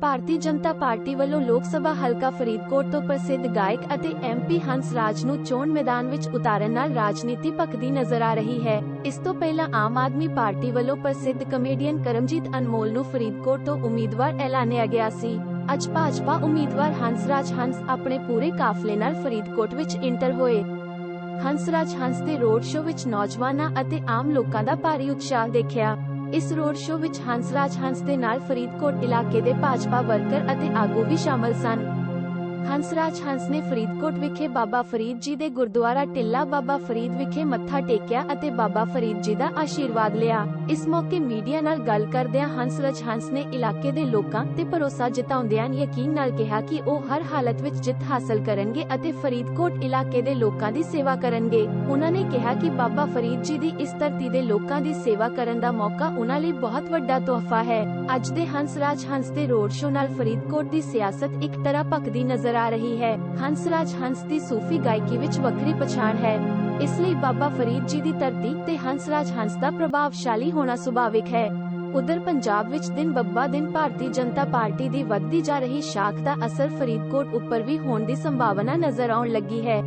Bharatiya Janata party ਵੱਲੋਂ ਲੋਕ ਸਭਾ ਹਲਕਾ ਫਰੀਦਕੋਟ ਤੋਂ ਪ੍ਰਸਿੱਧ ਗਾਇਕ ਅਤੇ ਐਮਪੀ ਹੰਸ ਰਾਜ ਨੂੰ ਚੋਣ ਮੈਦਾਨ ਵਿੱਚ ਉਤਾਰਨ ਨਾਲ ਰਾਜਨੀਤੀ ਭਖਦੀ ਨਜ਼ਰ ਆ ਰਹੀ ਹੈ। ਇਸ ਤੋਂ ਪਹਿਲਾਂ ਆਮ ਆਦਮੀ ਪਾਰਟੀ ਵੱਲੋਂ ਪ੍ਰਸਿੱਧ ਕਮੇਡੀਅਨ ਕਰਮਜੀਤ ਅਨਮੋਲ ਨੂੰ ਫਰੀਦਕੋਟ ਤੋਂ ਉਮੀਦਵਾਰ ਐਲਾਨਿਆ ਗਿਆ ਸੀ। ਅੱਜ ਭਾਜਪਾ ਉਮੀਦਵਾਰ ਹੰਸਰਾਜ ਹੰਸ ਆਪਣੇ ਪੂਰੇ ਕਾਫਲੇ ਨਾਲ ਫਰੀਦਕੋਟ ਵਿੱਚ ਇੰਟਰ ਹੋਏ। ਹੰਸਰਾਜ ਹੰਸ ਦੇ ਰੋਡ ਸ਼ੋਅ ਵਿੱਚ ਨੌਜਵਾਨਾਂ ਅਤੇ ਆਮ ਲੋਕਾਂ ਦਾ ਭਾਰੀ ਉਤਸ਼ਾਹ ਦੇਖਿਆ। ਇਸ ਰੋਡ ਸ਼ੋਅ ਵਿੱਚ ਹੰਸਰਾਜ ਹੰਸ ਦੇ ਨਾਲ ਫਰੀਦਕੋਟ ਇਲਾਕੇ ਦੇ ਭਾਜਪਾ ਵਰਕਰ ਅਤੇ ਆਗੂ ਵੀ ਸ਼ਾਮਲ ਸਨ। ਹੰਸਰਾਜ ਹੰਸ ਨੇ ਫਰੀਦਕੋਟ ਵਿਖੇ ਬਾਬਾ ਫਰੀਦ ਜੀ ਦੇ ਗੁਰਦੁਆਰਾ ਟਿੱਲਾ ਬਾਬਾ ਫਰੀਦ ਵਿਖੇ ਮੱਥਾ ਟੇਕਿਆ ਅਤੇ ਬਾਬਾ ਫਰੀਦ ਜੀ ਦਾ ਆਸ਼ੀਰਵਾਦ ਲਿਆ। ਇਸ ਮੌਕੇ ਮੀਡੀਆ ਨਾਲ ਗੱਲ ਕਰਦਿਆਂ ਹੰਸਰਾਜ ਹੰਸ ਨੇ ਇਲਾਕੇ ਦੇ ਲੋਕਾਂ ਤੇ ਭਰੋਸਾ ਜਤਾਉਂਦਿਆਂ ਯਕੀਨ ਨਾਲ ਕਿਹਾ ਕਿ ਉਹ ਹਰ ਹਾਲਤ ਵਿੱਚ ਜਿੱਤ ਹਾਸਲ ਕਰਨਗੇ ਅਤੇ ਫਰੀਦਕੋਟ ਇਲਾਕੇ ਦੇ ਲੋਕਾਂ ਦੀ ਸੇਵਾ ਕਰਨਗੇ। ਉਹਨਾਂ ਨੇ ਕਿਹਾ ਕਿ ਬਾਬਾ ਫਰੀਦ ਜੀ ਦੀ ਇਸ ਧਰਤੀ ਦੇ ਲੋਕਾਂ ਦੀ ਸੇਵਾ ਕਰਨ ਦਾ ਮੌਕਾ ਉਹਨਾਂ ਲਈ ਬਹੁਤ ਵੱਡਾ ਤੋਹਫਾ ਹੈ। ਅੱਜ ਦੇ ਹੰਸਰਾਜ ਹੰਸ ਦੇ ਰੋਡ ਸ਼ੋਅ ਨਾਲ ਫਰੀਦਕੋਟ ਦੀ ਸਿਆਸਤ ਇੱਕ ਤਰ੍ਹਾਂ ਭਖਦੀ ਨਜ਼ਰ ਆ ਰਹੀ ਹੈ। ਹੰਸਰਾਜ ਹੰਸ ਦੀ ਸੂਫੀ ਗਾਇਕੀ ਵਿੱਚ ਵੱਖਰੀ ਪਛਾਣ ਹੈ। ਇਸ ਲਈ ਬਾਬਾ ਫਰੀਦ ਜੀ ਦੀ ਧਰਤੀ ਤੇ ਹੰਸਰਾਜ ਹੰਸ ਦਾ ਪ੍ਰਭਾਵਸ਼ਾਲੀ ਹੋਣਾ ਸੁਭਾਵਿਕ ਹੈ। ਉਧਰ ਪੰਜਾਬ ਵਿੱਚ ਦਿਨ ਬੱਬਾ ਦਿਨ ਭਾਰਤੀ ਜਨਤਾ ਪਾਰਟੀ ਦੀ ਵੱਧਦੀ ਜਾ ਰਹੀ ਸ਼ਾਖ ਦਾ ਅਸਰ ਫਰੀਦਕੋਟ ਉੱਪਰ ਵੀ ਹੋਣ ਦੀ ਸੰਭਾਵਨਾ ਨਜ਼ਰ ਆਉਣ ਲੱਗੀ ਹੈ।